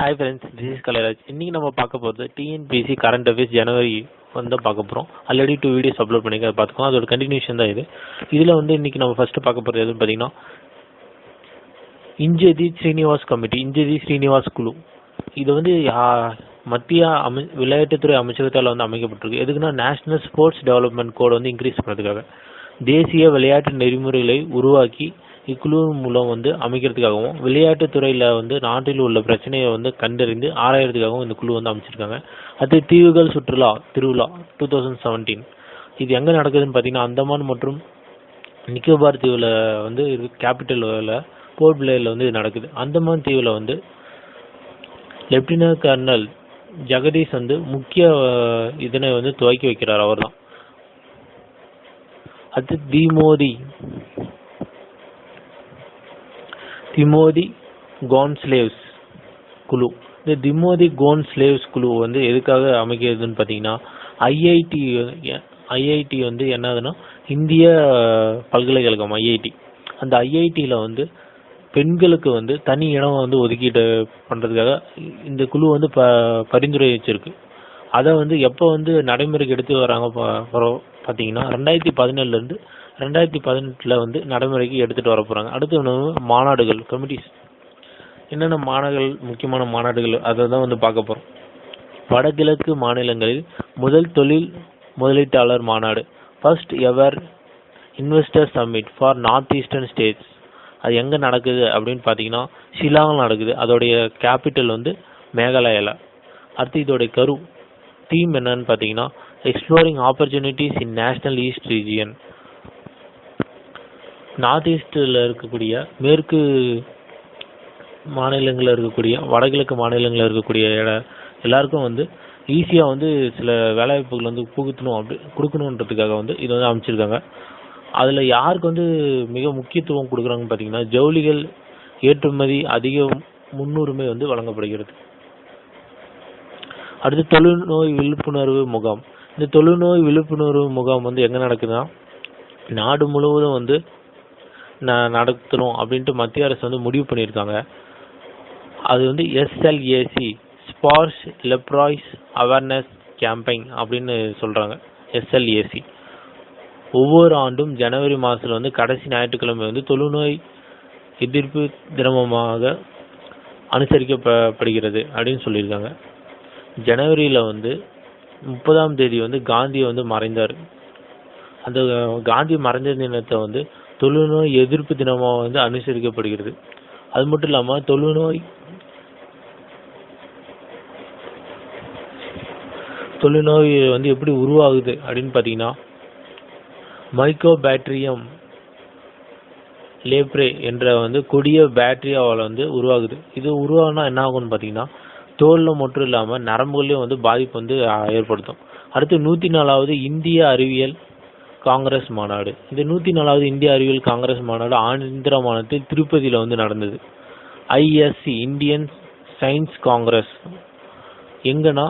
Hi friends this is Kalairaj இன்றைக்கி நம்ம பார்க்க போகிறது டிஎன்பிசி கரண்ட் அஃபேர்ஸ் ஜனவரி வந்து பார்க்க போகிறோம் ஆல்ரெடி டூ வீடியோஸ் அப்லோட் பண்ணிக்க பார்த்துக்கோம் அதோட கண்டினியூஷன் தான் இது. இதில் வந்து இன்றைக்கி நம்ம ஃபஸ்ட்டு பார்க்க போகிறது எதுன்னு பார்த்தீங்கன்னா இஞ்சதி ஸ்ரீனிவாஸ் கமிட்டி இஞ்சதி ஸ்ரீனிவாஸ் குழு இது வந்து யா- மத்திய அமை விளையாட்டுத்துறை அமைச்சகத்தால் வந்து அமைக்கப்பட்டிருக்கு. எதுக்குன்னா நேஷனல் ஸ்போர்ட்ஸ் டெவலப்மெண்ட் கோடை வந்து இன்க்ரீஸ் பண்ணுறதுக்காக. தேசிய விளையாட்டு நெறிமுறைகளை உருவாக்கி இக்குழு மூலம் வந்து அமைக்கிறதுக்காகவும் விளையாட்டுத் துறையில் வந்து நாட்டில் உள்ள பிரச்சனையை வந்து கண்டறிந்து ஆராயறதுக்காகவும் இந்த குழு வந்து அமைச்சிருக்காங்க. அடுத்து தீவுகள் சுற்றுலா திருவிழா டூ தௌசண்ட் செவன்டீன் இது எங்கே நடக்குதுன்னு பார்த்தீங்கன்னா அந்தமான் மற்றும் நிக்கோபார் தீவில் வந்து இது கேபிட்டலில் போர்ட் பிளேயரில் வந்து இது நடக்குது. அந்தமான் தீவில் வந்து லெப்டினன்ட் கர்னல் ஜெகதீஷ் வந்து முக்கிய இதனை வந்து துவக்கி வைக்கிறார் அவர்தான். அது திமோதி திமோதி கோன்ஸ்லேவ்ஸ் குழு. இந்த திமோதி கோன்ஸ்லேவ்ஸ் குழு வந்து எதுக்காக அமைக்கிறதுன்னு பார்த்தீங்கன்னா ஐஐடி ஐஐடி வந்து என்னதுன்னா இந்திய பல்கலைக்கழகம் ஐஐடி அந்த ஐஐடியில் வந்து பெண்களுக்கு வந்து தனி இடம் வந்து ஒதுக்கீடு பண்ணுறதுக்காக இந்த குழு வந்து ப பரிந்துரை வச்சிருக்கு. அதை வந்து எப்போ வந்து நடைமுறைக்கு எடுத்து வராங்க பார்த்தீங்கன்னா ரெண்டாயிரத்தி பதினேழுலேருந்து ரெண்டாயிரத்தி பதினெட்டில் வந்து நடைமுறைக்கு எடுத்துகிட்டு வர போகிறாங்க அடுத்து வந்து மாநாடுகள் கமிட்டிஸ் என்னென்ன மாநாடுகள் முக்கியமான மாநாடுகள் அதை தான் வந்து பார்க்க போகிறோம் வடகிழக்கு மாநிலங்களில் முதல் தொழில் முதலீட்டாளர் மாநாடு. First ever investor summit for north eastern states அது எங்கே நடக்குது அப்படின்னு பார்த்தீங்கன்னா ஷிலாங்கில் நடக்குது. அதோடைய கேபிட்டல் வந்து மேகாலயாவில் அடுத்து இதோடைய கரு தீம் என்னன்னு பார்த்தீங்கன்னா exploring opportunities in national east region north ஈஸ்டில் இருக்கக்கூடிய மேற்கு மாநிலங்களில் இருக்கக்கூடிய வடகிழக்கு மாநிலங்களில் இருக்கக்கூடிய இட- எல்லாருக்கும் வந்து ஈஸியாக வந்து சில வேலைவாய்ப்புகள் வந்து புகுத்தணும் அப்படி கொடுக்கணுன்றதுக்காக வந்து இது வந்து அமைச்சிருக்காங்க. அதில் யாருக்கு வந்து மிக முக்கியத்துவம் கொடுக்குறாங்கன்னு பார்த்தீங்கன்னா ஜவுளிகள் ஏற்றுமதி அதிக முன்னுரிமை வந்து வழங்கப்படுகிறது. அடுத்து தொழுநோய் விழிப்புணர்வு முகாம். இந்த தொழுநோய் விழிப்புணர்வு முகாம் வந்து எங்கே நடக்குதுன்னா நாடு முழுவதும் வந்து நடத்தணும் அப்படின்ட்டு மத்திய அரசு வந்து முடிவு பண்ணியிருக்காங்க. அது வந்து SLAC Sparsh leprosy awareness campaign அப்படின்னு சொல்கிறாங்க எஸ்எல்ஏசி ஒவ்வொரு ஆண்டும் ஜனவரி மாதத்தில் வந்து கடைசி ஞாயிற்றுக்கிழமை வந்து தொழுநோய் எதிர்ப்பு தினமமாக அனுசரிக்கப்படுகிறது அப்படின்னு சொல்லியிருக்காங்க. ஜனவரியில் வந்து முப்பதாம் தேதி வந்து காந்தி வந்து மறைந்தார். அந்த காந்தி மறைந்த தினத்தை வந்து தொழுநோய் எதிர்ப்பு தினமாக வந்து அனுசரிக்கப்படுகிறது. அது மட்டும் இல்லாமல் தொழுநோய் தொழுநோய் வந்து எப்படி உருவாகுது அப்படின்னு பார்த்தீங்கன்னா மைக்கோ பேட்ரியம் லேப்ரே என்ற வந்து கொடிய பேட்டரியாவால் வந்து உருவாகுது. இது உருவாகுனா என்ன ஆகும்னு பார்த்தீங்கன்னா தோலில் மட்டும் இல்லாமல் நரம்புகளையும் வந்து பாதிப்பு வந்து ஏற்படுத்தும். அடுத்து நூற்றி நாலாவது இந்திய அறிவியல் காங்கிரஸ் மாநாடு. இந்த நூற்றி நாலாவது இந்திய அறிவியல் காங்கிரஸ் மாநாடு ஆந்திர மாநிலத்தில் திருப்பதியில் வந்து நடந்தது. ஐஎஸ்சி இந்தியன் சயின்ஸ் காங்கிரஸ் எங்கன்னா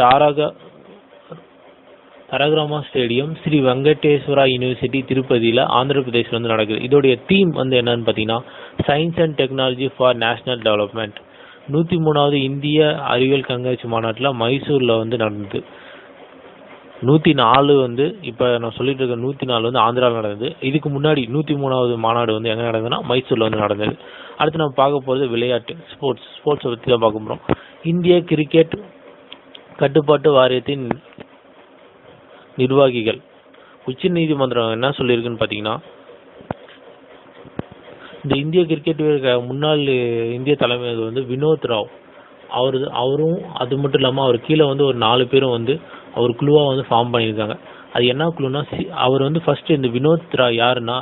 தாரக தரகிராமா ஸ்டேடியம் ஸ்ரீ வெங்கடேஸ்வரா யூனிவர்சிட்டி திருப்பதியில் ஆந்திர பிரதேசில் வந்து நடக்குது. இதோடைய தீம் வந்து என்னன்னு பார்த்தீங்கன்னா science and technology for national development நூற்றி மூணாவது இந்திய அறிவியல் கண்காட்சி மாநாட்டில் மைசூரில் வந்து நடந்தது. நூற்றி நாலு வந்து இப்போ நான் சொல்லிட்டு இருக்க நூற்றி நாலு வந்து ஆந்திராவில் நடந்தது. இதுக்கு முன்னாடி நூற்றி மூணாவது மாநாடு வந்து எங்கே நடந்ததுன்னா மைசூரில் வந்து நடந்தது. அடுத்து நம்ம பார்க்க போகிறது விளையாட்டு ஸ்போர்ட்ஸ் ஸ்போர்ட்ஸை பற்றி தான் பார்க்க போகிறோம் இந்திய கிரிக்கெட் கட்டுப்பாட்டு வாரியத்தின் நிர்வாகிகள். உச்ச நீதிமன்றம் என்ன சொல்லியிருக்குன்னு பார்த்தீங்கன்னா இந்த இந்திய கிரிக்கெட் வீரர் முன்னாள் இந்திய தலைமை வந்து வினோத் ராவ். அவர் அவரும் அது மட்டும் இல்லாமல் அவர் கீழே வந்து ஒரு நாலு பேரும் வந்து அவர் குழுவாக வந்து ஃபார்ம் பண்ணியிருக்காங்க. அது என்ன குழுனா சி அவர் வந்து ஃபர்ஸ்ட் இந்த வினோத் ராய் யாருன்னா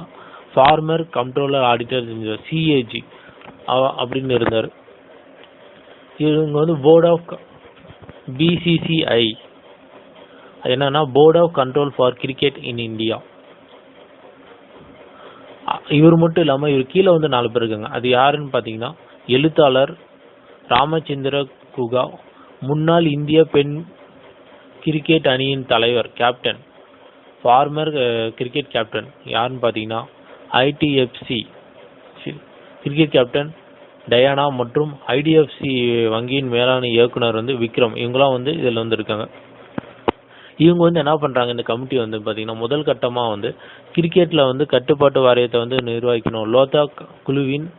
ஃபார்மர் கண்ட்ரோலர் ஆடிட்டர் சிஏஜி அப்படின்னு இருந்தார். இவங்க வந்து போர்ட் ஆஃப் பிசிசிஐ அது என்னன்னா board of control for cricket in India இவர் மட்டும் இல்லாமல் இவர் கீழே வந்து நாலு பேர் இருக்காங்க. அது யாருன்னு பார்த்தீங்கன்னா எழுத்தாளர் ராமச்சந்திர குகா. முன்னாள் இந்திய பெண் கிரிக்கெட் அணியின் தலைவர் கேப்டன் ஃபார்மர் கிரிக்கெட் கேப்டன் யாருன்னு பார்த்தீங்கன்னா ஐடிஎஃப்சி கிரிக்கெட் கேப்டன் டயானா மற்றும் ஐடிஎஃப்சி வங்கியின் மேலாண் இயக்குனர் வந்து விக்ரம். இவங்களாம் வந்து இதில் வந்து இருக்காங்க இவங்க வந்து என்ன பண்ணுறாங்க இந்த கமிட்டி வந்து பார்த்தீங்கன்னா முதல் கட்டமாக வந்து கிரிக்கெட்டில் வந்து கட்டுப்பாட்டு வாரியத்தை வந்து நிர்வகிக்கணும். லோதா குழுவின்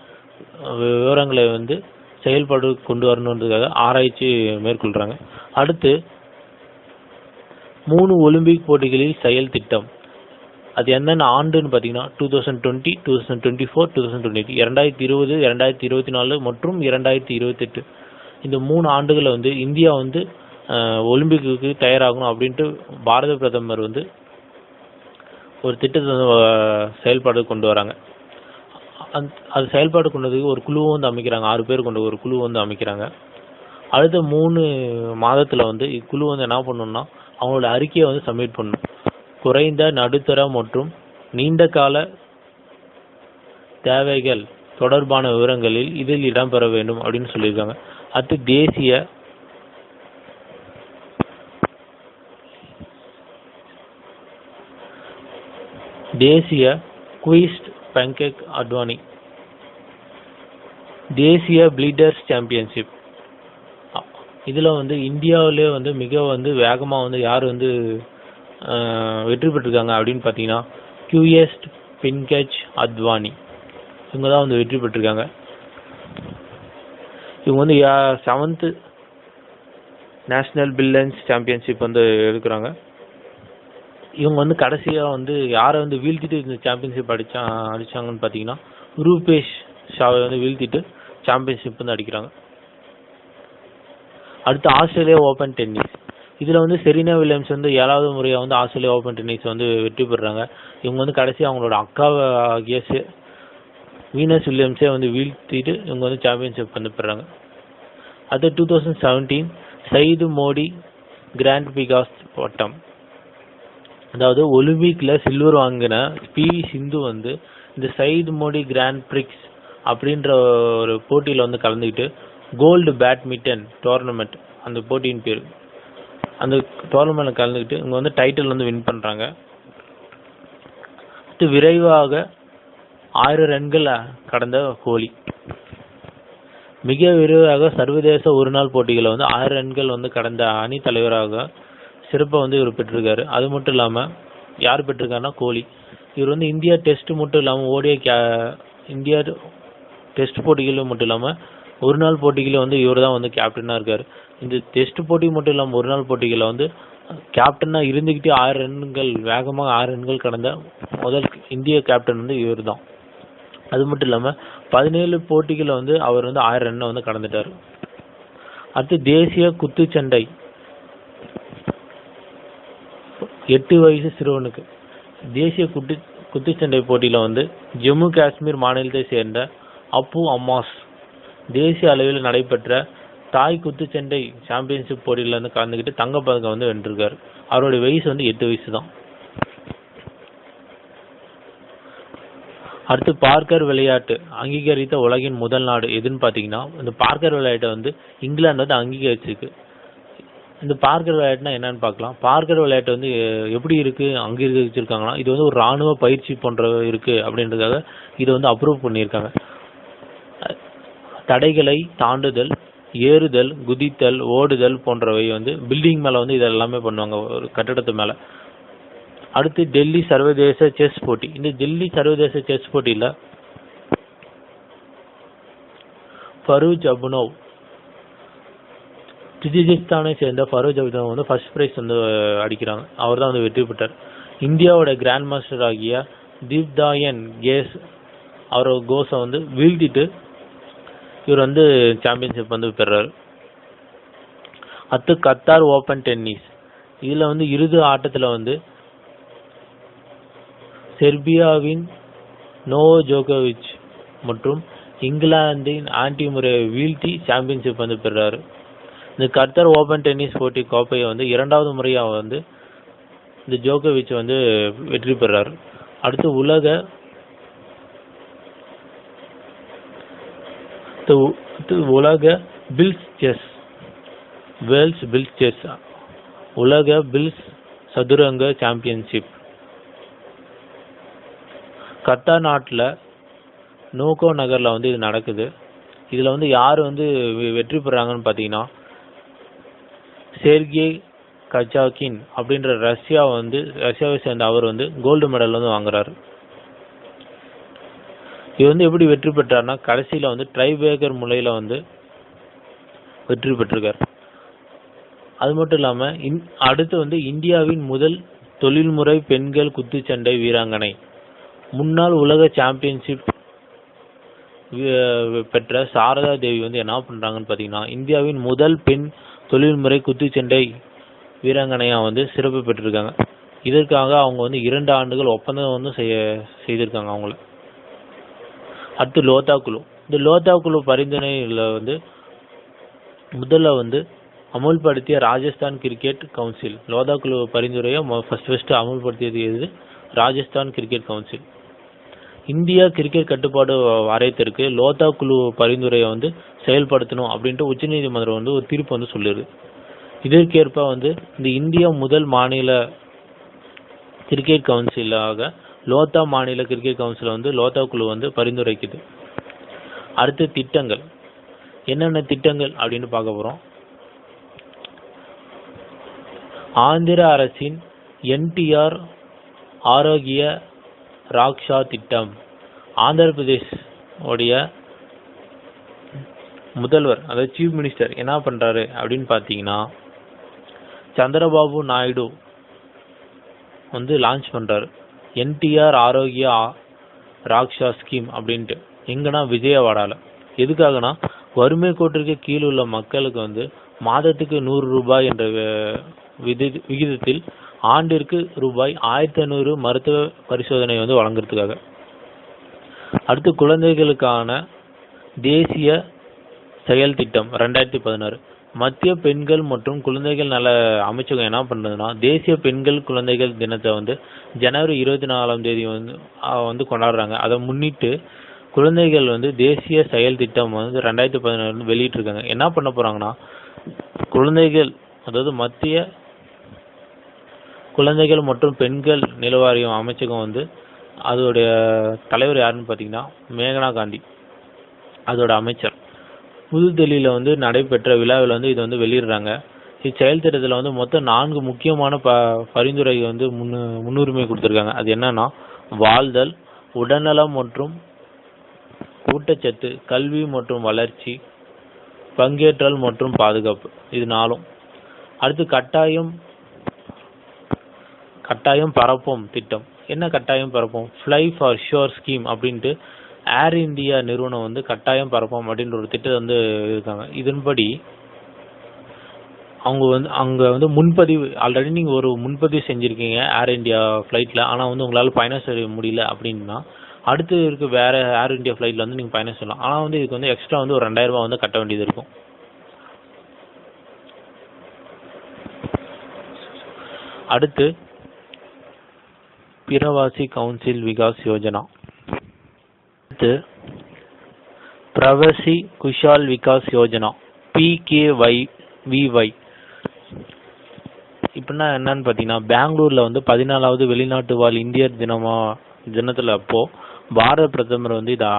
வி- விவரங்களை வந்து செயல்பாடு கொண்டு வரணுன்றதுக்காக ஆராய்ச்சி மேற்கொள்கிறாங்க அடுத்து மூணு ஒலிம்பிக் போட்டிகளில் செயல் திட்டம். அது என்னென்ன ஆண்டுன்னு பார்த்தீங்கன்னா two thousand twenty two thousand twenty four two thousand twenty இரண்டாயிரத்தி இருபது இரண்டாயிரத்தி இருபத்தி நாலு மற்றும் இரண்டாயிரத்தி இருபத்தெட்டு இந்த மூணு ஆண்டுகளில் வந்து இந்தியா வந்து ஒலிம்பிக்கு தயாராகணும் அப்படின்ட்டு பாரத பிரதமர் வந்து ஒரு திட்டத்தை வந்து செயல்பாடு கொண்டு வராங்க. அந் அது செயல்பாடு கொண்டதுக்கு ஒரு குழு வந்து அமைக்கிறாங்க. ஆறு பேர் கொண்ட ஒரு குழு வந்து அமைக்கிறாங்க. அடுத்த மூணு மாதத்தில் வந்து இக்குழு வந்து என்ன பண்ணணும்னா அவங்களோட அறிக்கையை வந்து சப்மிட் பண்ணணும். குறைந்த நடுத்தர மற்றும் நீண்ட கால தேவைகள் தொடர்பான விவரங்களில் இதில் இடம்பெற வேண்டும் அப்படின்னு சொல்லியிருக்காங்க. அடுத்து தேசிய தேசிய குயிஸ்ட் பங்கெக் அட்வானி தேசிய பிளீடர்ஸ் சாம்பியன்ஷிப். இதில் வந்து இந்தியாவிலே வந்து மிக வந்து வேகமாக வந்து யார் வந்து வெற்றி பெற்றிருக்காங்க அப்படின்னு பார்த்தீங்கன்னா கியூஎஸ்ட் பின்கேஜ் அத்வானி இவங்க தான் வந்து வெற்றி பெற்றிருக்காங்க. இவங்க வந்து செவன்த்து நேஷ்னல் பில்லன்ஸ் சாம்பியன்ஷிப் வந்து எடுக்கிறாங்க. இவங்க வந்து கடைசியாக வந்து யாரை வந்து வீழ்த்திட்டு இந்த சாம்பியன்ஷிப் அடிச்சா அடித்தாங்கன்னு பார்த்தீங்கன்னா ரூபேஷ் ஷாவை வந்து வீழ்த்திட்டு சாம்பியன்ஷிப் வந்து அடிக்கிறாங்க. அடுத்து ஆஸ்திரேலியா ஓபன் டென்னிஸ் இதில் வந்து செரீனா வில்லியம்ஸ் வந்து ஏழாவது முறையாக வந்து ஆஸ்திரேலியா ஓபன் டென்னிஸ் வந்து வெற்றி பெறுறாங்க. இவங்க வந்து கடைசி அவங்களோட அக்காவை ஆகிய வீனஸ் வில்லியம்ஸே வந்து வீழ்த்திட்டு இவங்க வந்து சாம்பியன்ஷிப் வந்து பெறாங்க. அது two thousand seventeen Syed Modi grand because பட்டம். அதாவது ஒலிம்பிக்கில் சில்வர் வாங்கின பிவி சிந்து வந்து இந்த சயிது மோடி கிராண்ட் பிரிக்ஸ் அப்படின்ற ஒரு போட்டியில் வந்து கலந்துக்கிட்டு கோல்டு பேட்மிண்டன் டோர்னமெண்ட் அந்த போட்டியின் பேர். அந்த டோர்னமெண்ட்ல கலந்துக்கிட்டு இவங்க வந்து டைட்டில் வந்து வின் பண்றாங்க. அடுத்து விரைவாக ஆயிரம் ரன்கள் கடந்த கோலி மிக விரைவாக சர்வதேச ஒருநாள் போட்டிகளை வந்து ஆயிரம் ரன்கள் வந்து கடந்த அணி தலைவராக சிறப்பை வந்து இவர் பெற்றிருக்காரு. அது மட்டும் இல்லாமல் யார் பெற்றிருக்காருன்னா கோலி. இவர் வந்து இந்தியா டெஸ்ட் மட்டும் இல்லாமல் ஓடிய கே இந்தியா டெஸ்ட் போட்டிகளும் மட்டும் இல்லாமல் ஒரு நாள் போட்டிகளில் வந்து இவர் தான் வந்து கேப்டனாக இருக்கார். இந்த டெஸ்ட் போட்டி மட்டும் இல்லாமல் ஒரு நாள் போட்டிகளில் வந்து கேப்டனாக இருந்துக்கிட்டே ஆயிரம் ரன்கள் வேகமாக ஆறு ரன்கள் கடந்த முதல் இந்திய கேப்டன் வந்து இவர் தான். அது மட்டும் இல்லாமல் பதினேழு போட்டிகளில் வந்து அவர் வந்து ஆயிரம் ரன்னை வந்து கடந்துட்டார். அடுத்து தேசிய குத்துச்சண்டை எட்டு வயசு சிறுவனுக்கு. தேசிய குத்து குத்துச்சண்டை போட்டியில் வந்து ஜம்மு காஷ்மீர் மாநிலத்தை சேர்ந்த அப்பு அம்மாஸ். தேசிய அளவில் நடைபெற்ற தாய் குத்துச்சண்டை சாம்பியன்ஷிப் போட்டியில் வந்து கலந்துக்கிட்டு தங்கப்பதக்கம் வந்து வென்றிருக்காரு. அவருடைய வயசு வந்து எட்டு வயசு தான் அடுத்து பார்க்கர் விளையாட்டு அங்கீகரித்த உலகின் முதல் நாடு எதுன்னு பார்த்தீங்கன்னா இந்த பார்க்கர் விளையாட்டை வந்து இங்கிலாந்து வந்து அங்கீகரிச்சிருக்கு. இந்த பார்க்கர் விளையாட்டுனா என்னன்னு பார்க்கலாம். பார்க்கர் விளையாட்டு வந்து எப்படி இருக்கு அங்கீகரிச்சிருக்காங்கன்னா இது வந்து ஒரு ராணுவ பயிற்சி போன்ற இருக்கு அப்படின்றதுக்காக இதை வந்து அப்ரூவ் பண்ணியிருக்காங்க. தடைகளை தாண்டுதல் ஏறுதல் குதித்தல் ஓடுதல் போன்றவை வந்து பில்டிங் மேலே வந்து இதெல்லாமே பண்ணுவாங்க ஒரு கட்டடத்து மேலே. அடுத்து டெல்லி சர்வதேச செஸ் போட்டி. இந்த டெல்லி சர்வதேச செஸ் போட்டியில் ஃபரூஜ் அபுனோவ் கிர்கிஸ்தானை சேர்ந்த ஃபரோஜ் அபுனோவ் வந்து ஃபர்ஸ்ட் ப்ரைஸ் வந்து அடிக்கிறாங்க. அவர் தான் வந்து வெற்றி பெற்றார். இந்தியாவோட கிராண்ட் மாஸ்டர் ஆகிய தீப்தாயன் கேஸ் அவரோட கோஸை வந்து வீழ்த்திட்டு இவர் வந்து சாம்பியன்ஷிப் வந்து பெறார் அடுத்து கத்தார் ஓபன் டென்னிஸ் இதில் வந்து இறுதி ஆட்டத்தில் வந்து செர்பியாவின் நோவோ ஜோகோவிச் மற்றும் இங்கிலாந்தின் ஆன்டி முறையை வீழ்த்தி சாம்பியன்ஷிப் வந்து பெறாரு இந்த கத்தர் ஓபன் டென்னிஸ் போட்டி கோப்பையை வந்து இரண்டாவது முறையாக வந்து இந்த ஜோகோவிச் வந்து வெற்றி பெறாரு. அடுத்து உலக அடுத்து உலக blitz chess worlds blitz chess உலக பில்ஸ் சதுரங்க சாம்பியன்ஷிப் கத்தா நாட்டில் நோகோ நகரில் வந்து இது நடக்குது. இதில் வந்து யார் வந்து வெற்றி பெறாங்கன்னு பார்த்தீங்கன்னா சேர்கே கஜாக்கின் அப்படின்ற ரஷ்யா வந்து ரஷ்யாவை சேர்ந்த அவர் வந்து கோல்டு மெடல் வந்து வாங்குறாரு. இது வந்து எப்படி வெற்றி பெற்றார்னா கடைசியில் வந்து ட்ரைபேக்கர் முறையில் வந்து வெற்றி பெற்றிருக்கார். அது மட்டும் இல்லாமல் இன் அடுத்து வந்து இந்தியாவின் முதல் தொழில்முறை பெண்கள் குத்துச்சண்டை வீராங்கனை. முன்னாள் உலக சாம்பியன்ஷிப் பெற்ற சாரதா தேவி வந்து என்ன பண்ணுறாங்கன்னு பார்த்தீங்கன்னா இந்தியாவின் முதல் பெண் தொழில்முறை குத்துச்சண்டை வீராங்கனையாக வந்து சிறப்பு பெற்றிருக்காங்க. இதற்காக அவங்க வந்து இரண்டு ஆண்டுகள் ஒப்பந்தம் வந்து செய்ய செய்திருக்காங்க அவங்கள. அடுத்து லோதா குழு இந்த லோதா குழு பரிந்துரையில் வந்து முதல்ல வந்து அமுல்படுத்திய ராஜஸ்தான் கிரிக்கெட் கவுன்சில் லோதா குழு பரிந்துரையை ஃபர்ஸ்ட் ஃபர்ஸ்ட் அமுல்படுத்தியது எது? Rajasthan cricket council India cricket கட்டுப்பாடு வாரியத்திற்கு லோதா குழு பரிந்துரையை வந்து செயல்படுத்தணும் அப்படின்ட்டு உச்சநீதிமன்றம் வந்து ஒரு தீர்ப்பு வந்து சொல்லிடுது இதற்கேற்ப வந்து இந்த இந்தியா முதல் மாநில கிரிக்கெட் கவுன்சிலாக லோதா மாநில கிரிக்கெட் கவுன்சில் வந்து லோத்தா குழு வந்து பரிந்துரைக்குது. அடுத்து திட்டங்கள். என்னென்ன திட்டங்கள் அப்படின்னு பார்க்க போகிறோம் ஆந்திர அரசின் என்டிஆர் ஆரோக்கிய ராக்ஷா திட்டம். ஆந்திர பிரதேஷ் உடைய முதல்வர் அதாவது சீஃப் மினிஸ்டர் என்ன பண்ணுறாரு அப்படின்னு பார்த்தீங்கன்னா சந்திரபாபு நாயுடு வந்து லான்ச் பண்ணுறாரு என்டிஆர் ஆரோக்கியா ராக்ஷா ஸ்கீம் அப்படின்ட்டு. எங்கன்னா விஜயவாடாவில் எதுக்காகனா வறுமை கோட்டிற்கு கீழ் உள்ள மக்களுக்கு வந்து மாதத்துக்கு நூறு ரூபாய் என்ற விதி- விகிதத்தில் ஆண்டிற்கு ரூபாய் ஆயிரத்தி ஐநூறு மருத்துவ பரிசோதனை வந்து வழங்குறதுக்காக. அடுத்து குழந்தைகளுக்கான தேசிய செயல் திட்டம் ரெண்டாயிரத்தி பதினாறு. மத்திய பெண்கள் மற்றும் குழந்தைகள் நல அமைச்சகம் என்ன பண்ணுறதுன்னா தேசிய பெண்கள் குழந்தைகள் தினத்தை வந்து ஜனவரி இருபத்தி நாலாம் தேதி வந்து வந்து கொண்டாடுறாங்க. அதை முன்னிட்டு குழந்தைகள் வந்து தேசிய செயல் திட்டம் வந்து ரெண்டாயிரத்தி பதினாறு வந்து வெளியிட்டிருக்காங்க. என்ன பண்ண போறாங்கன்னா குழந்தைகள் அதாவது மத்திய குழந்தைகள் மற்றும் பெண்கள் நிலவாரியம் அமைச்சகம் வந்து அதோடைய தலைவர் யாருன்னு பார்த்தீங்கன்னா மேகனா காந்தி. அதோட அமைச்சர். புதுதில்லியில் வந்து நடைபெற்ற விழாவில் வந்து இதை வந்து வெளியிடுறாங்க. இச்செயல் திட்டத்தில் வந்து மொத்தம் நான்கு முக்கியமான ப பரிந்துரை வந்து முன்னு முன்னுரிமை கொடுத்துருக்காங்க. அது என்னன்னா வாழ்தல் உடல்நலம் மற்றும் ஊட்டச்சத்து கல்வி மற்றும் வளர்ச்சி பங்கேற்றல் மற்றும் பாதுகாப்பு. இது நாலும் அடுத்து கட்டாயம் கட்டாயம் பரப்போம் திட்டம். என்ன கட்டாயம் பரப்போம்? ஃப்ளை ஃபார் ஷுர் ஸ்கீம் அப்படின்ட்டு ஏர் இந்தியா நிறுவனம் வந்து கட்டாயம் பரப்போம் அப்படின்ற ஒரு திட்டத்தை வந்து இருக்காங்க. இதன்படி அவங்க வந்து அங்கே வந்து முன்பதிவு ஆல்ரெடி நீங்கள் ஒரு முன்பதிவு செஞ்சுருக்கீங்க ஏர் இந்தியா ஃப்ளைட்டில் ஆனால் வந்து உங்களால் பயணம் செய்ய முடியல அப்படின்னா அடுத்து இருக்க வேறு ஏர் இந்தியா ஃப்ளைட்டில் வந்து நீங்கள் பயணம் செய்யலாம். ஆனால் வந்து இதுக்கு வந்து எக்ஸ்ட்ரா வந்து ஒரு ரெண்டாயிரரூபா வந்து கட்ட வேண்டியது இருக்கும். அடுத்து பிரவாசி கவுன்சில் விகாஸ் யோஜனா. அடுத்து பிரவசி குஷால் விகாஸ் யோஜனா பிகேஒய் விஒய் இப்படின்னா என்னன்னு பார்த்தீங்கன்னா பெங்களூர்ல வந்து பதினாலாவது வெளிநாட்டு வாழ் இந்தியர் தினமா தினத்துல அப்போ பாரத பிரதமர் வந்து இதை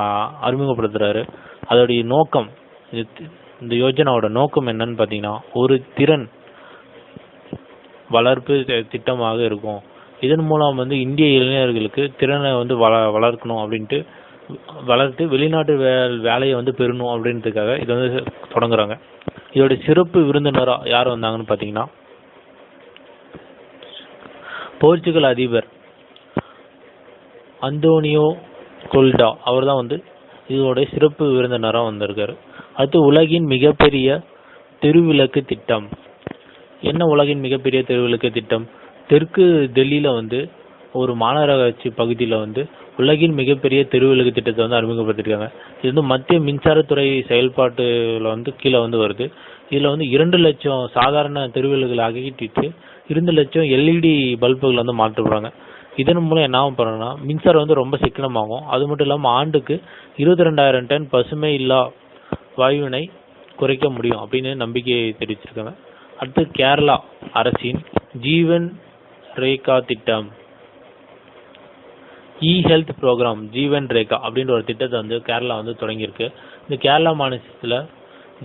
அறிமுகப்படுத்துறாரு. அதோடைய நோக்கம் இது இந்த யோஜனாவோட நோக்கம் என்னன்னு பார்த்தீங்கன்னா ஒரு திறன் வளர்ப்பு திட்டமாக இருக்கும். இதன் மூலம் வந்து இந்திய இளைஞர்களுக்கு திறனை வந்து வள வளர்க்கணும் அப்படின்ட்டு வளர்த்து வெளிநாட்டு வே வேலையை வந்து பெறணும் அப்படின்றதுக்காக இது வந்து தொடங்குறாங்க. இதோட சிறப்பு விருந்தினராக யார் வந்தாங்கன்னு பார்த்தீங்கன்னா போர்ச்சுகல் அதிபர் அந்தோனியோ கொல்டா. அவர் தான் வந்து இதோட சிறப்பு விருந்தினராக வந்திருக்காரு. அடுத்து உலகின் மிகப்பெரிய தெருவிளக்கு திட்டம். என்ன உலகின் மிகப்பெரிய தெருவிளக்கு திட்டம்? தெற்கு டெல்லியில் வந்து ஒரு மாநகராட்சி பகுதியில் வந்து உலகின் மிகப்பெரிய தெருவிளக்கு திட்டத்தை வந்து அறிமுகப்படுத்திருக்காங்க. இது வந்து மத்திய மின்சாரத்துறை செயல்பாட்டுல வந்து கீழே வந்து வருது. இதுல வந்து இரண்டு லட்சம் சாதாரண தெருவிளக்குகளை அகற்றிட்டு இரண்டு லட்சம் எல்இடி பல்புகள் வந்து மாற்றப்படுறாங்க. இதன் மூலம் என்ன பண்ணணும்னா மின்சாரம் வந்து ரொம்ப சிக்கனமாகும். அது மட்டும் இல்லாமல் ஆண்டுக்கு இருபத்தி ரெண்டாயிரம் டன் பசுமை இல்லா வாயுவினை குறைக்க முடியும் அப்படின்னு நம்பிக்கை தெரிவிச்சிருக்காங்க. அடுத்து கேரளா அரசின் ஜீவன் ரேகா திட்டம். E health program Jeevan Rekha அப்படின்ற ஒரு திட்டத்தை வந்து கேரளா வந்து தொடங்கியிருக்கு. இந்த கேரளா மாநிலத்தில்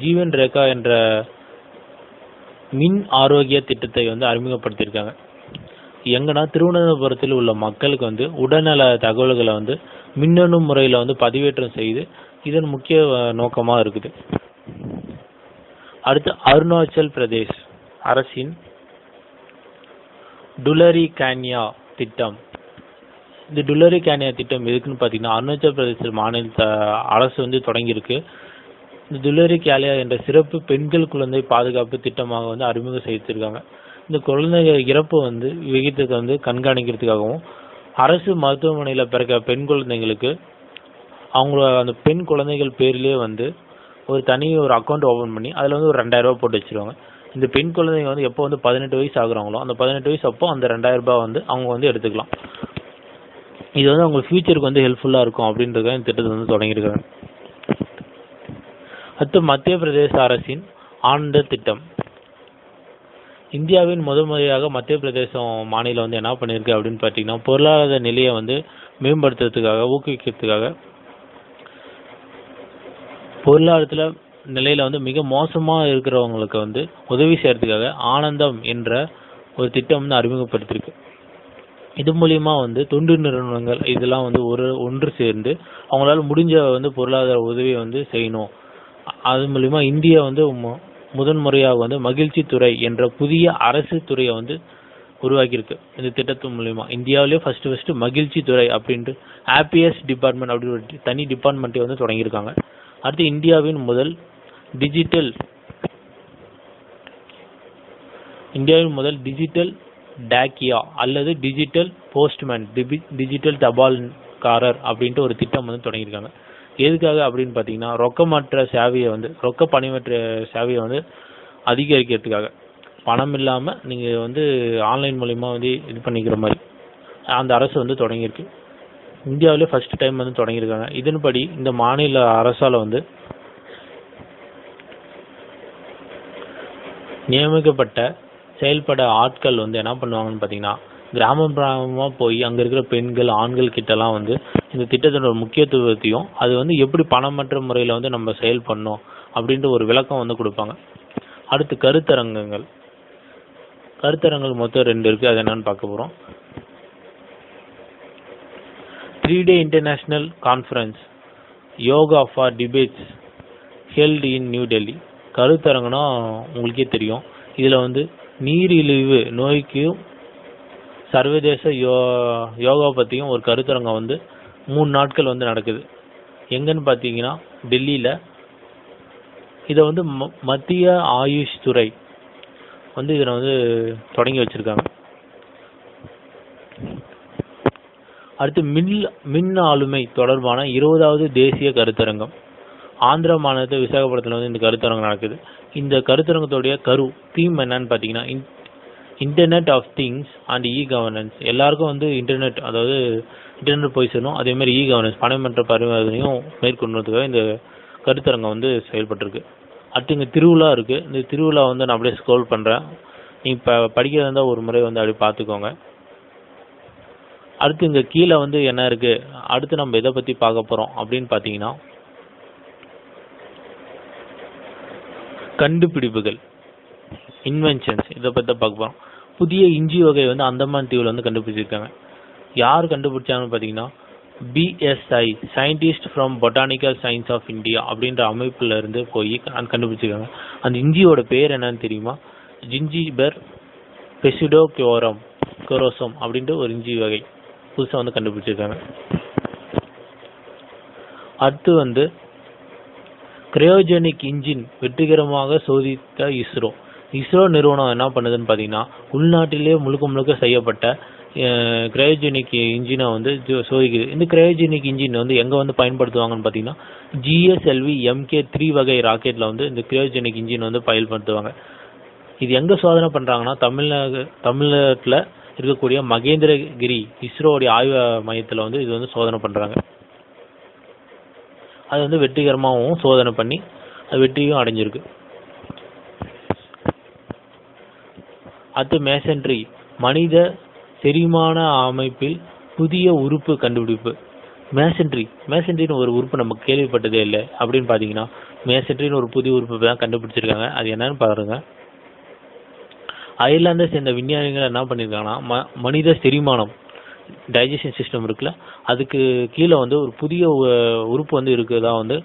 ஜீவன் ரேகா என்ற மின் ஆரோக்கிய திட்டத்தை வந்து அறிமுகப்படுத்தியிருக்காங்க. எங்கன்னா திருவனந்தபுரத்தில் உள்ள மக்களுக்கு வந்து உடல்நல தகவல்களை வந்து மின்னணு முறையில் வந்து பதிவேற்றம் செய்து இதன் முக்கிய நோக்கமாக இருக்குது. அடுத்து அருணாச்சல் பிரதேஷ் அரசின் டுலரி கேன்யா திட்டம். இந்த டுலரி கேனியா திட்டம் எதுக்குன்னு பார்த்தீங்கன்னா அருணாச்சல பிரதேச மாநில அரசு வந்து தொடங்கியிருக்கு. இந்த துலரி கேலியா என்ற சிறப்பு பெண்கள் குழந்தை பாதுகாப்பு திட்டமாக வந்து அறிமுகம் செய்திருக்காங்க. இந்த குழந்தை இறப்பு வந்து விகிதத்தை வந்து கண்காணிக்கிறதுக்காகவும் அரசு மருத்துவமனையில் பிறக்க பெண் குழந்தைங்களுக்கு அவங்கள அந்த பெண் குழந்தைகள் பேர்லேயே வந்து ஒரு தனி ஒரு அக்கௌண்ட் ஓப்பன் பண்ணி அதில் வந்து ஒரு ரெண்டாயிரம் போட்டு வச்சிருவாங்க. இந்த பெண் குழந்தைங்க வந்து எப்போ வந்து பதினெட்டு வயசு ஆகுறாங்களோ அந்த பதினெட்டு வயசு அப்போ அந்த ரெண்டாயிரம் ரூபாய் வந்து அவங்க வந்து எடுத்துக்கலாம். இது வந்து அவங்க ஃபியூச்சருக்கு வந்து ஹெல்ப்ஃபுல்லாக இருக்கும் அப்படின்றத இந்த திட்டத்தை வந்து தொடங்கியிருக்காங்க. அடுத்து மத்திய பிரதேச அரசின் ஆனந்த திட்டம். இந்தியாவின் முதல் முறையாக மத்திய பிரதேசம் மாநிலம் வந்து என்ன பண்ணியிருக்கு அப்படின்னு பார்த்தீங்கன்னா பொருளாதார நிலையை வந்து மேம்படுத்துறதுக்காக ஊக்குவிக்கிறதுக்காக பொருளாதாரத்தில் நிலையில் வந்து மிக மோசமாக இருக்கிறவங்களுக்கு வந்து உதவி செய்கிறதுக்காக ஆனந்தம் என்ற ஒரு திட்டம் வந்து அறிமுகப்படுத்தியிருக்கு. இது மூலியமா வந்து தொண்டு நிறுவனங்கள் இதெல்லாம் வந்து ஒரு ஒன்று சேர்ந்து அவங்களால முடிஞ்ச வந்து பொருளாதார உதவியை வந்து செய்யணும். அது மூலியமா இந்தியா வந்து மு- முதன் முறையாக வந்து மகிழ்ச்சி துறை என்ற புதிய அரசு துறையை வந்து உருவாக்கியிருக்கு. இந்த திட்டத்து மூலியமா. இந்தியாவிலேயே ஃபர்ஸ்ட் ஃபர்ஸ்ட் மகிழ்ச்சி துறை அப்படின்ட்டு ஹாப்பியஸ்ட் டிபார்ட்மெண்ட் அப்படின்னு ஒரு தனி டிபார்ட்மெண்ட்டை வந்து தொடங்கியிருக்காங்க. அடுத்து இந்தியாவின் முதல் டிஜிட்டல் இந்தியாவின் முதல் டிஜிட்டல் டாக்கியா அல்லது டிஜிட்டல் போஸ்ட்மேன் டிஜிட்டல் தபால்காரர் அப்படின்ட்டு ஒரு திட்டம் வந்து தொடங்கியிருக்காங்க. எதுக்காக அப்படின்னு பார்த்தீங்கன்னா ரொக்கமற்ற சேவையை வந்து ரொக்க பணிமற்ற சேவையை வந்து அதிகரிக்கிறதுக்காக. பணம் இல்லாமல் நீங்கள் வந்து ஆன்லைன் மூலிமா வந்து இது பண்ணிக்கிற மாதிரி. அந்த அரசு வந்து தொடங்கியிருக்கு. இந்தியாவிலே ஃபர்ஸ்ட் டைம் வந்து தொடங்கியிருக்காங்க. இதன்படி இந்த மாநில அரசால் வந்து நியமிக்கப்பட்ட செயல்பட ஆட்கள் வந்து என்ன பண்ணுவாங்கன்னு பார்த்தீங்கன்னா கிராமம் கிராமமாக போய் அங்கே இருக்கிற பெண்கள் ஆண்கள் கிட்டலாம் வந்து இந்த திட்டத்தினோட முக்கியத்துவத்தையும் அது வந்து எப்படி பணமற்ற முறையில் வந்து நம்ம செயல் அப்படின்ற ஒரு விளக்கம் வந்து கொடுப்பாங்க. அடுத்து கருத்தரங்கங்கள். கருத்தரங்கள் மொத்தம் ரெண்டு இருக்குது அது என்னன்னு பார்க்க போகிறோம் three day international conference yoga for debates held in new Delhi கருத்தரங்கன்னா உங்களுக்கே தெரியும். இதில் வந்து நீரிழிவு நோய்க்கும் சர்வதேச யோ யோகா பற்றியும் ஒரு கருத்தரங்கம் வந்து மூணு நாட்கள் வந்து நடக்குது. எங்கன்னு பார்த்தீங்கன்னா டெல்லியில். இதை வந்து ம- மத்திய ஆயுஷ் துறை வந்து இதில் வந்து தொடங்கி வச்சிருக்காங்க. அடுத்து மின் மின் ஆளுமை தொடர்பான இருபதாவது தேசிய கருத்தரங்கம். ஆந்திர மாநிலத்தில் விசாகப்பட்டினத்தில் வந்து இந்த கருத்தரங்கம் நடக்குது. இந்த கருத்தரங்கத்துடைய கரு தீம் என்னன்னு பார்த்தீங்கன்னா internet of things and e governance எல்லாருக்கும் வந்து இன்டர்நெட் அதாவது இன்டர்நெட் போய் சேரணும். அதே மாதிரி இ கவர்னன்ஸ் பணமற்ற பரிவர்த்தனையும் மேற்கொள்றதுக்காக இந்த கருத்தரங்கம் வந்து செயல்பட்டிருக்கு. அடுத்து இங்கே திருவிழா இருக்குது இந்த திருவிழா வந்து நான் அப்படியே ஸ்க்ரோல் பண்ணுறேன் நீ இப்போ படிக்கிறதா இருந்தால் ஒரு முறை வந்து அப்படியே பார்த்துக்கோங்க. அடுத்து இங்கே கீழே வந்து என்ன இருக்குது அடுத்து நம்ம எதை பற்றி பார்க்க போகிறோம் அப்படின்னு பார்த்தீங்கன்னா கண்டுபிடிப்புகள் இன்வென்ஷன்ஸ் இதை பற்றி பார்க்க போகிறோம் புதிய இஞ்சி வகை வந்து அந்தமான் தீவில் வந்து கண்டுபிடிச்சிருக்காங்க. யார் கண்டுபிடிச்சாங்கன்னு பார்த்தீங்கன்னா BSI scientist from botanical science of India அப்படின்ற அமைப்பில் இருந்து போய் கண்டுபிடிச்சிருக்காங்க. அந்த இஞ்சியோட பேர் என்னன்னு தெரியுமா? ஜிஞ்சிபர் பெசிடோ கியோரம் குரோசம் அப்படின்ற ஒரு இஞ்சி வகை. புதுசாக வந்து கண்டுபிடிச்சிருக்காங்க. அடுத்து வந்து கிரையோஜெனிக் இன்ஜின் வெற்றிகரமாக சோதித்த இஸ்ரோ. இஸ்ரோ நிறுவனம் என்ன பண்ணுதுன்னு பார்த்தீங்கன்னா உள்நாட்டிலேயே முழுக்க முழுக்க செய்யப்பட்ட கிரையோஜெனிக் இன்ஜினை வந்து ஜோ- சோதிக்குது. இந்த கிரையோஜெனிக் இன்ஜின் வந்து எங்கே வந்து பயன்படுத்துவாங்கன்னு பார்த்தீங்கன்னா ஜிஎஸ்எல்வி எம்கே த்ரீ வகை ராக்கெட்டில் வந்து இந்த கிரையோஜெனிக் இன்ஜின் வந்து பயன்படுத்துவாங்க. இது எங்கே சோதனை பண்ணுறாங்கன்னா தமிழ்நாடு தமிழ்நாட்டில் இருக்கக்கூடிய மகேந்திரகிரி இஸ்ரோவுடைய ஆய்வு மையத்தில் வந்து இது வந்து சோதனை பண்ணுறாங்க அது வந்து வெற்றிகரமாகவும் சோதனை பண்ணி அது வெற்றியும் அடைஞ்சிருக்கு. அடுத்து மேசன்ட்ரி மனித செரிமான அமைப்பில் புதிய உறுப்பு கண்டுபிடிப்பு. மேசன்ட்ரி மேசன்ட்ரின்னு ஒரு உறுப்பு நம்ம கேள்விப்பட்டதே இல்லை. அப்படின்னு பார்த்தீங்கன்னா மேசன்ட்ரின்னு ஒரு புதிய உறுப்பு தான் கண்டுபிடிச்சிருக்காங்க. அது என்னன்னு பாருங்க. அயர்லாந்தை சேர்ந்த விஞ்ஞானிகள் என்ன பண்ணியிருக்காங்கன்னா ம மனித செரிமானம் டைஜஷன் சிஸ்டம் இருக்குல்ல அதுக்கு கீழே வந்து ஒரு புதிய உ- உறுப்பு வந்து இருக்குதா வந்து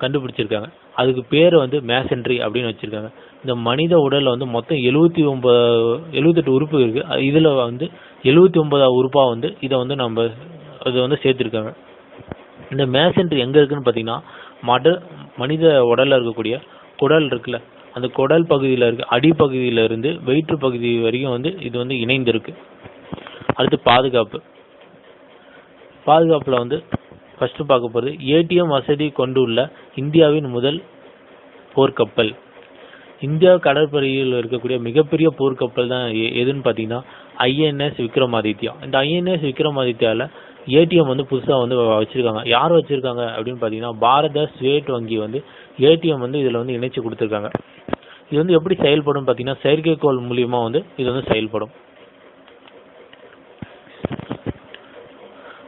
கண்டுபிடிச்சிருக்காங்க. அதுக்கு பேர் வந்து மேசன்ட்ரி அப்படின்னு வச்சிருக்காங்க. இந்த மனித உடலில் வந்து மொத்தம் எழுபத்தி ஒன்பது எழுபத்தெட்டு உறுப்பு இருக்குது இதில் வந்து எழுபத்தி ஒன்பதாவது உறுப்பாக வந்து இதை வந்து நம்ம அதை வந்து சேர்த்துருக்காங்க. இந்த மேசன்ட்ரி எங்கே இருக்குன்னு பார்த்தீங்கன்னா மட மனித உடலில் இருக்கக்கூடிய குடல் இருக்குல்ல அந்த குடல் பகுதியில் இருக்க அடிப்பகுதியிலிருந்து வயிற்று பகுதி வரைக்கும் வந்து இது வந்து இணைந்திருக்கு. அடுத்து பாதுகாப்பு. பாதுகாப்பில் வந்து ஃபர்ஸ்ட் பார்க்க போகிறது ஏடிஎம் வசதி கொண்டுள்ள இந்தியாவின் முதல் போர்க்கப்பல். இந்தியா கடற்படையில் இருக்கக்கூடிய மிகப்பெரிய போர்க்கப்பல் தான் எதுன்னு பார்த்தீங்கன்னா ஐஎன்எஸ் விக்ரமாதித்யா. இந்த ஐஎன்எஸ் விக்ரமாதித்யாவில் ஏடிஎம் வந்து புதுசாக வந்து வ- யார் வச்சுருக்காங்க அப்படின்னு பார்த்தீங்கன்னா பாரத ஸ்வேட் வங்கி வந்து ஏடிஎம் வந்து இதில் வந்து இணைச்சு கொடுத்துருக்காங்க. இது வந்து எப்படி செயல்படும் பார்த்தீங்கன்னா செயற்கைக்கோள் மூலியமாக வந்து இது வந்து செயல்படும்.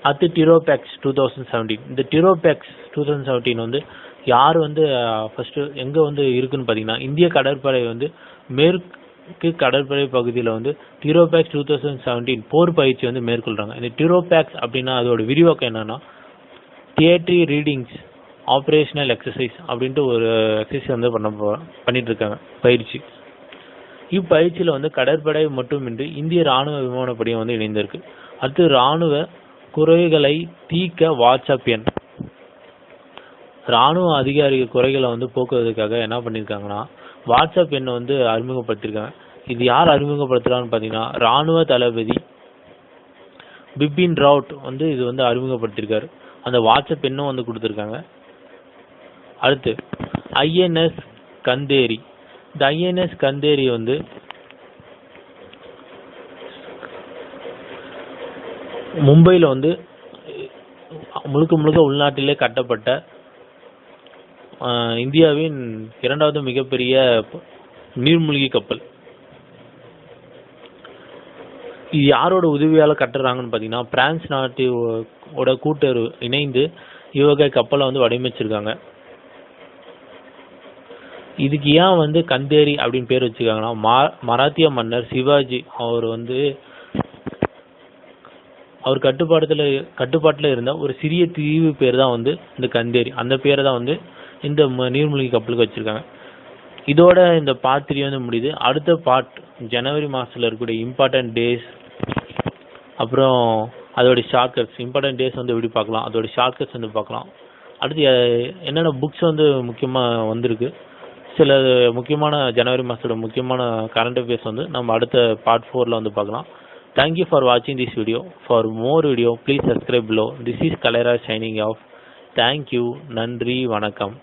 அடுத்து டிரோபேக்ஸ் டூ தௌசண்ட் செவன்டீன் இந்த டிரோபேக்ஸ் டூ தௌசண்ட் செவன்டீன் வந்து யார் வந்து ஃபர்ஸ்ட் எங்க வந்து இருக்குன்னு பார்த்தீங்கன்னா இந்திய கடற்படை வந்து மேற்கு கடற்படை பகுதியில் வந்து டிரோபேக்ஸ் டூ தௌசண்ட் செவன்டீன் போர் பயிற்சி வந்து மேற்கொள்றாங்க. இந்த டிரோபேக்ஸ் அப்படின்னா அதோட விரிவாக்கம் என்னன்னா தியேட்ரி ரீடிங்ஸ் ஆப்ரேஷனல் எக்ஸசைஸ் அப்படின்ட்டு ஒரு எக்ஸசைஸ் வந்து பண்ண போ- பண்ணிட்டு இருக்காங்க பயிற்சி. இப்பயிற்சியில் வந்து கடற்படை மட்டுமின்றி இந்திய ராணுவ விமானப்படையும் வந்து இணைந்திருக்கு. அடுத்து ராணுவ குறைகளை தீர்க்க வாட்ஸ்அப் எண். ராணுவ அதிகாரிகள் குறைகளை வந்து போக்குவதற்காக என்ன பண்ணியிருக்காங்கன்னா வாட்ஸ்அப் எண்ணை வந்து அறிமுகப்படுத்தியிருக்காங்க இது யார் அறிமுகப்படுத்துகிறான்னு பார்த்தீங்கன்னா ராணுவ தளபதி பிபின் ராவுட் வந்து இது வந்து அறிமுகப்படுத்தியிருக்காரு அந்த வாட்ஸ்அப் எண்ணும் வந்து கொடுத்துருக்காங்க. அடுத்து ஐஎன்எஸ் கந்தேரி. இந்த ஐஎன்எஸ் கந்தேரி வந்து மும்பையில் வந்து முழுக்க முழுக்க உள்நாட்டிலே கட்டப்பட்ட இந்தியாவின் இரண்டாவது மிகப்பெரிய நீர்மூழ்கி கப்பல். இது யாரோட உதவியால் கட்டுறாங்கன்னு பார்த்தீங்கன்னா பிரான்ஸ் நாட்டோட ஓட கூட்டரு இணைந்து இவகை கப்பலை வந்து வடிவமைச்சிருக்காங்க. இதுக்கு ஏன் வந்து கந்தேரி அப்படின்னு பேர் வச்சிருக்காங்கன்னா மா- மராத்திய மன்னர் சிவாஜி அவர் வந்து அவர் கட்டுப்பாடத்துல கட்டுப்பாட்டில் இருந்த ஒரு சிறிய தீவு பேர் தான் வந்து இந்த கந்தேரி. அந்த பேரை தான் வந்து இந்த நீர்மூழ்கி கப்பலுக்கு வச்சுருக்காங்க. இதோட இந்த பார்ட் த்ரீ வந்து முடியுது. அடுத்த பார்ட் ஜனவரி மாதத்தில் இருக்கக்கூடிய இம்பார்ட்டன்ட் டேஸ் அப்புறம் அதோட ஷார்ட்கட்ஸ் இம்பார்ட்டன்ட் டேஸ் வந்து எப்படி பார்க்கலாம்? அதோட ஷார்ட்கட்ஸ் வந்து பார்க்கலாம். அடுத்து என்னென்ன புக்ஸ் வந்து முக்கியமாக வந்திருக்கு? சில முக்கியமான ஜனவரி மாதத்தோட முக்கியமான கரண்ட் அஃபேர்ஸ் வந்து நம்ம அடுத்த பார்ட் ஃபோரில் வந்து பார்க்கலாம். Thank you for watching this video. For more video, please subscribe below. This is Kalera signing off. Thank you. Nandri Vanakam.